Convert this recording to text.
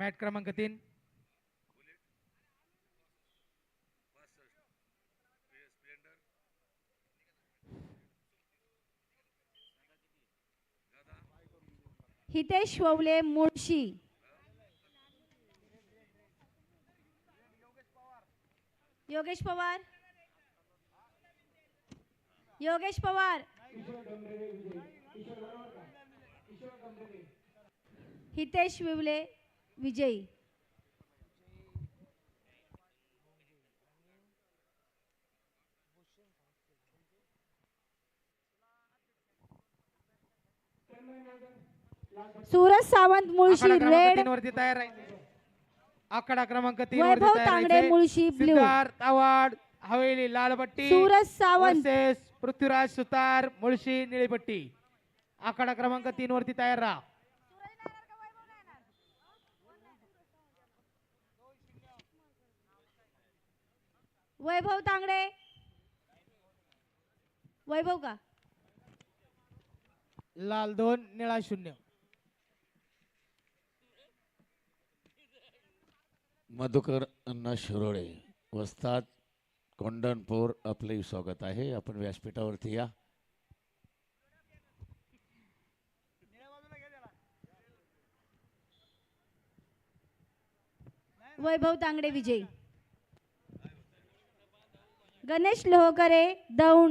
Mat क्रमांक तीन. हितेश ववले मुळशी. योगेश पवार. योगेश पवार. हितेश विवले विजयी. सूरज सावंत मुळशी आकडा क्रमांक रेड. तीन वरती तयार राहायचे आकडा क्रमांक तीन वैभव तयार तांगडे, राहायचे. मुळशी, ब्ल्यू. सिद्धार्थ आव्हाड हवेली लालपट्टी. सूरज सावंत. पृथ्वीराज सुतार मुळशी निळीपट्टी. आकडा क्रमांक तीन वरती तयार राहा. वैभव तांगडे. वैभव का? लाल दोन निळा शून्य. मधुकर अण्णा शिरोळे वस्ताद कोंडणपूर आपले स्वागत आहे. आपण व्यासपीठावरती या. वैभव तांगडे विजयी. गणेश लोहकरे दौंड.